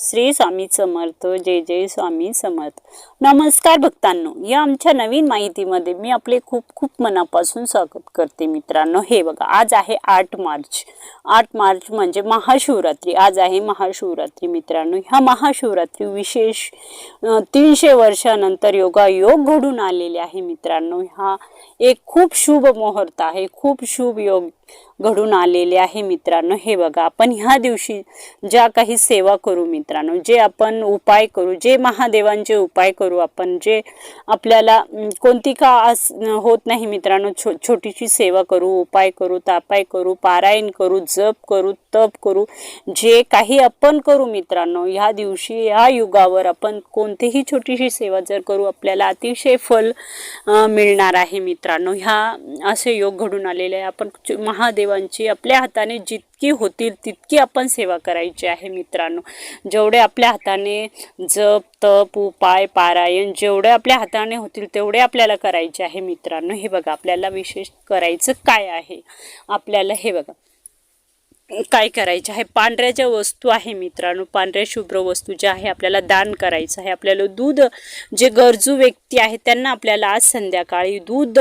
श्री स्वामी समर्थ जय जय स्वामी समर्थ. नमस्कार भक्तांनो या आमच्या नवीन माहितीमध्ये मी आपले खूप खूप मनापासून स्वागत करते मित्रांनो. हे बघा आज आहे आठ मार्च. आठ मार्च म्हणजे महाशिवरात्री. आज आहे महाशिवरात्री मित्रांनो. ह्या महाशिवरात्री विशेष तीनशे वर्षानंतर योगायोग घडून आलेले आहे मित्रांनो. हा एक खूप शुभ मुहूर्त आहे. खूप शुभ योग घडून आलेले आहे मित्रांनो. हे बघा आपण ह्या दिवशी ज्या काही सेवा करू मित्रांनो जे आपण उपाय करू जे महादेवांचे उपाय करू आपण जे आपल्याला कोणती का आस होत नाही मित्रांनो छो छोटीशी सेवा करू उपाय करू तापाय करू पारायण करू जप करू तप करू जे काही आपण करू मित्रांनो ह्या दिवशी ह्या युगावर आपण कोणतीही छोटीशी सेवा जर करू आपल्याला अतिशय फल मिळणार आहे मित्रांनो. ह्या असे योग घडून आलेले आहे. आपण महादेवांची आपल्या हाताने जित जितकी होतील तितकी आपण सेवा करायची आहे मित्रांनो. जेवढे आपल्या हाताने जप तप उपाय पारायण जेवढे आपल्या हाताने होतील तेवढे आपल्याला करायचे आहे मित्रांनो. हे बघा आपल्याला विशेष करायचं काय आहे? आपल्याला हे बघा. काय करायचे आहे? पांढऱ्या ज्या वस्तू आहे मित्रांनो. पांढऱ्या शुभ्र वस्तू ज्या आहे आपल्याला दान करायचं आहे. आपल्याला दूध जे गरजू व्यक्ती आहे त्यांना आपल्याला आज संध्याकाळी दूध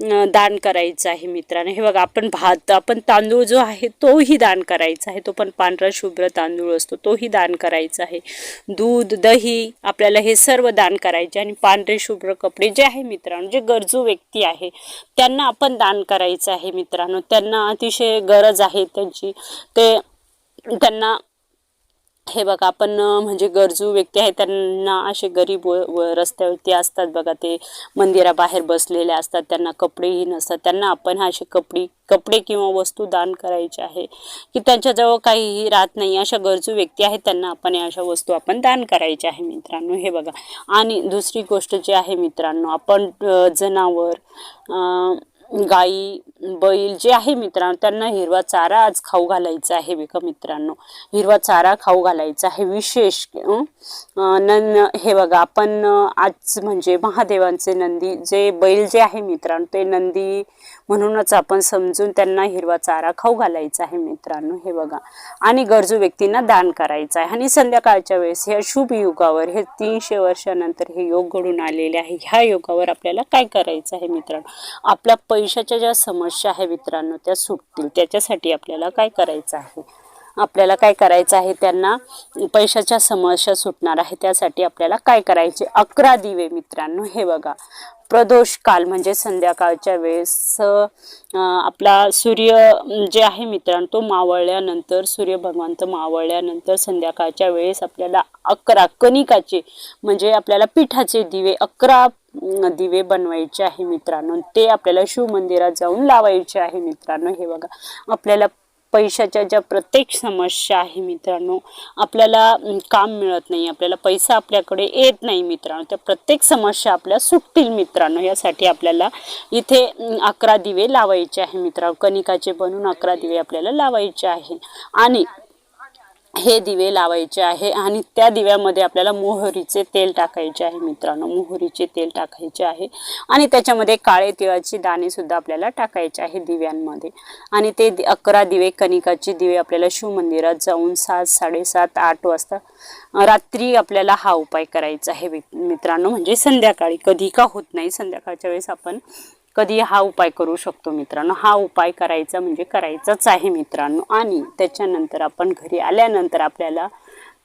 दान करायचं आहे मित्रांनो. हे बघा आपण भात आपण तांदूळ जो आहे तोही दान करायचा आहे. तो पण पांढरा शुभ्र तांदूळ असतो. तोही दान करायचा आहे. दूध दही आपल्याला हे सर्व दान करायचे आणि पांढरे शुभ्र कपडे जे आहे मित्रांनो जे गरजू व्यक्ती आहे त्यांना आपण दान करायचं आहे मित्रांनो. त्यांना अतिशय गरज आहे त्यांची. ते त्यांना हे बघा आपण म्हणजे गरजू व्यक्ती आहे त्यांना असे गरीब व रस्त्यावरती असतात बघा ते मंदिराबाहेर बसलेले असतात त्यांना कपडेही नसतात त्यांना आपण असे कपडे कपडे किंवा वस्तू दान करायचे आहे की त्यांच्याजवळ काहीही राहत नाही अशा गरजू व्यक्ती आहेत त्यांना आपण या अशा वस्तू आपण दान करायच्या आहे मित्रांनो. हे बघा. आणि दुसरी गोष्ट जी आहे मित्रांनो आपण जनावर गाई बैल जे आहे मित्रांनो त्यांना हिरवा चारा आज खाऊ घालायचा आहे बघा मित्रांनो. हिरवा चारा खाऊ घालायचा आहे. विशेष न नन हे बघा आपण आज म्हणजे महादेवांचे नंदी जे बैल जे आहे मित्रांनो ते नंदी म्हणूनच आपण समजून त्यांना हिरवा चारा खाऊ घालायचा आहे मित्रांनो हे बघा. आणि गरजू व्यक्तींना दान करायचं आहे. आणि संध्याकाळच्या वेळेस ह्या शुभ युगावर हे तीनशे वर्षानंतर हे योग घडून आलेले आहे. ह्या योगावर आपल्याला काय करायचं आहे मित्रांनो? आपल्या पैशाच्या ज्या समस्या आहे मित्रांनो त्या सुटतील. त्याच्यासाठी आपल्याला काय करायचं आहे? आपल्याला काय करायचं आहे? त्यांना पैशाच्या समस्या सुटणार आहे. त्यासाठी आपल्याला काय करायचे? अकरा दिवे मित्रांनो हे बघा. प्रदोष काल म्हणजे संध्याकाळच्या वेळेस आपला सूर्य जे आहे मित्रांनो तो मावळल्यानंतर सूर्य भगवंत मावळल्यानंतर संध्याकाळच्या वेळेस आपल्याला अकरा कणिकाचे म्हणजे आपल्याला पिठाचे दिवे अकरा दिवे बनवायचे आहे मित्रांनो. ते आपल्याला शिवमंदिरात जाऊन लावायचे आहे मित्रांनो. हे बघा आपल्याला पैशाच्या ज्या प्रत्येक समस्या आहे मित्रांनो आपल्याला काम मिळत नाही आपल्याला पैसा आपल्याकडे येत नाही मित्रांनो. त्या प्रत्येक समस्या आपल्या सुटतील मित्रांनो. यासाठी आपल्याला इथे अकरा दिवे लावायचे आहे मित्रांनो. कणिकाचे बनून अकरा दिवे आपल्याला लावायचे आहे. आणि हे दिवे लावायचे आहे आणि त्या दिव्यामध्ये आपल्याला मोहरीचे तेल टाकायचे आहे मित्रांनो. मोहरीचे तेल टाकायचे आहे आणि त्याच्यामध्ये काळे तिळाचे दाणेसुद्धा आपल्याला टाकायचे आहे दिव्यांमध्ये. आणि ते दि- अकरा दिवे कणिकाचे दिवे आपल्याला शिव मंदिरात जाऊन सात साडेसात आठ वाजता रात्री आपल्याला हा उपाय करायचा आहे मित्रांनो. म्हणजे संध्याकाळी. कधी का होत नाही संध्याकाळच्या वेळेस आपण कधी हा उपाय करू शकतो मित्रांनो. हा उपाय करायचा म्हणजे करायचाच आहे मित्रांनो. आणि त्याच्यानंतर आपण घरी आल्यानंतर आपल्याला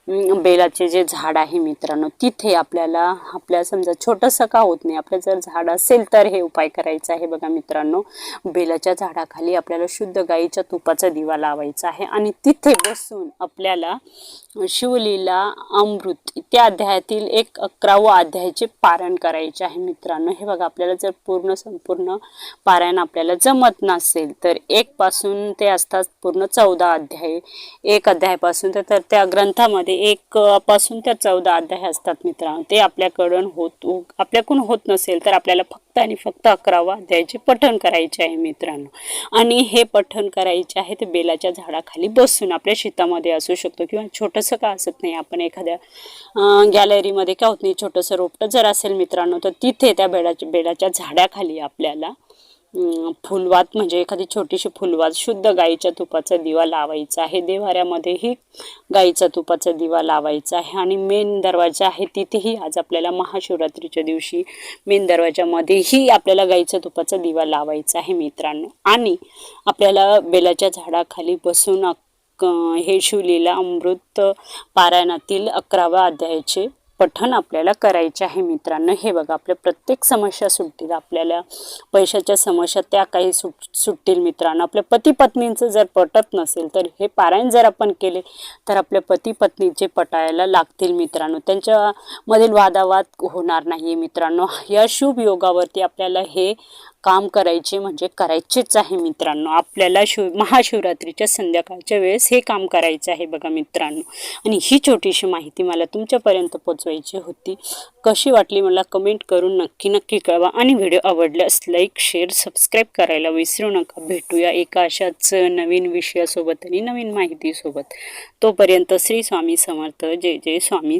बेलाचे जे झाड आहे मित्रांनो तिथे आपल्याला आपल्या समजा छोटंसं का होत नाही आपलं जर झाड असेल तर हे उपाय करायचा आहे बघा मित्रांनो. बेलाच्या झाडाखाली आपल्याला शुद्ध गाईच्या तुपाचा दिवा लावायचा आहे आणि तिथे बसून आपल्याला शिवलीला अमृत त्या अध्यायातील एक अकरावं अध्यायाचे पारायण करायचे आहे मित्रांनो. हे बघा आपल्याला जर पूर्ण संपूर्ण पारायण आपल्याला जमत नसेल तर एक पासून ते असतात पूर्ण चौदा अध्याय. एक अध्यायापासून तर तर त्या ग्रंथामध्ये एक पासून त्या चौदा अध्याय असतात मित्रांनो. ते आपल्याकडून होत आपल्याकडून होत नसेल तर आपल्याला फक्त आणि फक्त अकरावा अध्यायाचे पठण करायचे आहे मित्रांनो. आणि हे पठण करायचे आहे ते बेलाच्या झाडाखाली बसून. आपल्या शेतामध्ये असू शकतो किंवा छोटंसं का असत नाही. आपण एखाद्या गॅलरीमध्ये का होत नाही छोटंसं रोपटं जर असेल मित्रांनो तर तिथे त्या बेडाच्या बेडाच्या झाडाखाली आपल्याला फुलवात म्हणजे एखादी छोटीशी फुलवात शुद्ध गाईच्या तुपाचा दिवा लावायचा आहे. देवाऱ्यामध्येही गाईचा तुपाचा दिवा लावायचा आहे. आणि मेन दरवाजा आहे तिथेही आज आपल्याला महाशिवरात्रीच्या दिवशी मेन दरवाजामध्येही आपल्याला गाईचा तुपाचा दिवा लावायचा आहे मित्रांनो. आणि आपल्याला बेलाच्या झाडाखाली बसून हे शिवलीला अमृत पारायणातील अकराव्या अध्यायाचे पठण आपल्याला करायचे आहे मित्रांनो. हे बघा आपल्या प्रत्येक समस्या सुटतील. आपल्याला पैशाच्या समस्या त्या काही सुट सुटतील मित्रांनो. आपल्या पती पत्नींचं जर पटत नसेल तर हे पारायण जर आपण केले तर आपल्या पती पत्नीचे पटायला लागतील मित्रांनो. त्यांच्यामधील वादावाद होणार नाही मित्रांनो. या शुभ योगावरती आपल्याला हे काम करायचे म्हणजे करायचेच आहे मित्रांनो. आपल्याला शिव महाशिवरात्रीच्या संध्याकाळच्या वेळेस हे काम करायचं आहे बघा मित्रांनो. आणि ही छोटीशी माहिती मला तुमच्यापर्यंत पोचवायची होती. कशी वाटली मला कमेंट करून नक्की नक्की कळवा. आणि व्हिडिओ आवडल्यास लाईक शेअर सबस्क्राईब करायला विसरू नका. भेटूया एका अशाच नवीन विषयासोबत आणि नवीन माहितीसोबत. तोपर्यंत श्री स्वामी समर्थ. जय जय स्वामी.